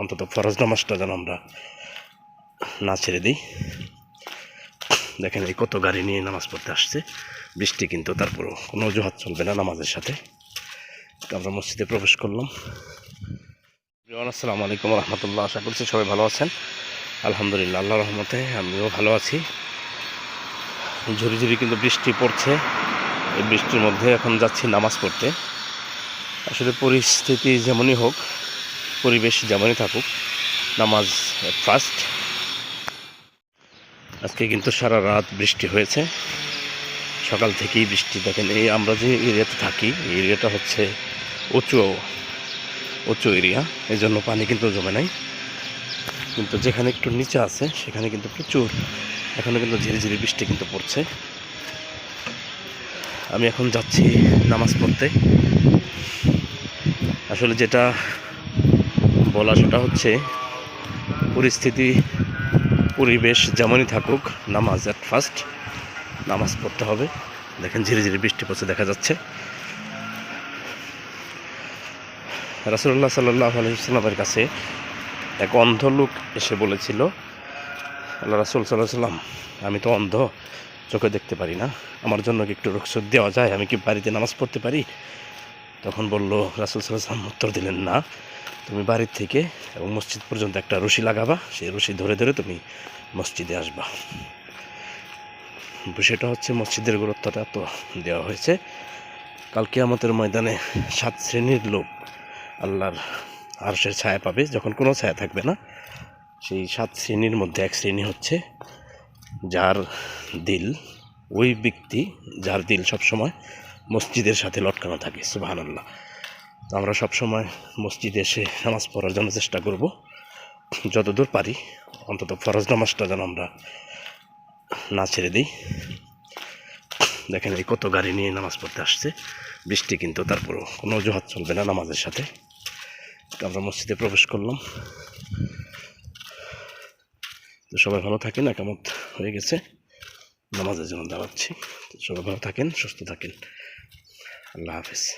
অন্তত ফরজ নামাজটা যেন আমরা না ছেড়ে দিই। দেখেন এই কত গাড়ি নিয়ে নামাজ পড়তে আসছে। বৃষ্টি কিন্তু তারপরেও কোনো অজুহাত চলবে না নামাজের সাথে। আমরা মসজিদে প্রবেশ করলাম। আসসালামু আলাইকুম রহমতুল্লাহ। আশা করছি সবাই ভালো আছেন। আলহামদুলিল্লাহ আল্লাহ রহমতে আমিও ভালো আছি। ঝুরি ঝুরি কিন্তু বৃষ্টি পড়ছে। এই বৃষ্টির মধ্যে এখন যাচ্ছি নামাজ পড়তে। আসলে পরিস্থিতি যেমনই হোক পরিবেশ যেমনই থাকুক, নামাজ ফার্স্ট আজকে কিন্তু সারা রাত বৃষ্টি হয়েছে। সকাল থেকেই বৃষ্টি, দেখেন এই আমরা যে এরিয়াতে থাকি, এই এরিয়াটা হচ্ছে উঁচু উঁচু এরিয়া। এই জন্য পানি কিন্তু জমে নাই। কিন্তু যেখানে একটু নিচে আছে, সেখানে কিন্তু প্রচুর এখনও কিন্তু ঝিরি ঝিরি বৃষ্টি কিন্তু পড়ছে। আমি এখন যাচ্ছি নামাজ পড়তে। আসলে যেটা বলা সেটা হচ্ছে, পরিস্থিতি, পরিবেশ যেমনই থাকুক, নামাজ অ্যাট ফার্স্ট নামাজ পড়তে হবে। দেখেন ঝিরি ঝিরি বৃষ্টি পড়ছে, দেখা যাচ্ছে। রাসুল্লাহ সাল্লাহ আলহিসাল্লামের কাছে এক অন্ধ লোক এসে বলেছিল, আল্লাহ রাসুল সাল্লাহ সাল্লাম আমি তো অন্ধ, চোখে দেখতে পারি না। আমার জন্য কি একটু রুখসত দেওয়া যায়? আমি কি বাড়িতে নামাজ পড়তে পারি? তখন বলল, রাসুল সাল্লাহ সাল্লাম উত্তর দিলেন, না। তুমি বাড়ির থেকে এবং মসজিদ পর্যন্ত একটা রশি লাগাবা, সেই রশি ধরে ধরে তুমি মসজিদে আসবা। বিষয়টা হচ্ছে মসজিদের গুরুত্বটা তো দেওয়া হয়েছে। কালকে আমাদের ময়দানে সাত শ্রেণির লোক আল্লাহর আরশের ছায়া পাবে, যখন কোনো ছায়া থাকবে না। সেই সাত শ্রেণির মধ্যে এক শ্রেণি হচ্ছে যার দিল, ওই ব্যক্তি যার দিল সবসময় মসজিদের সাথে লটকানো থাকে সুবাহান আল্লাহ তো আমরা সবসময় মসজিদে এসে নামাজ পড়ার জন্য চেষ্টা করব। যতদূর পারি, অন্তত ফরজ নামাজটা যেন আমরা না ছেড়ে দিই। দেখেন এই কত গাড়ি নিয়ে নামাজ পড়তে আসছে। বৃষ্টি কিন্তু তারপরেও কোনো অজুহাত চলবে না নামাজের সাথে। তো আমরা মসজিদে প্রবেশ করলাম। তো সবাই ভালো থাকেন, একামত হয়ে গেছে। নামাজের জন্য দাঁড়াচ্ছি। সবাই ভালো থাকেন, সুস্থ থাকেন। আল্লাহ হাফেজ।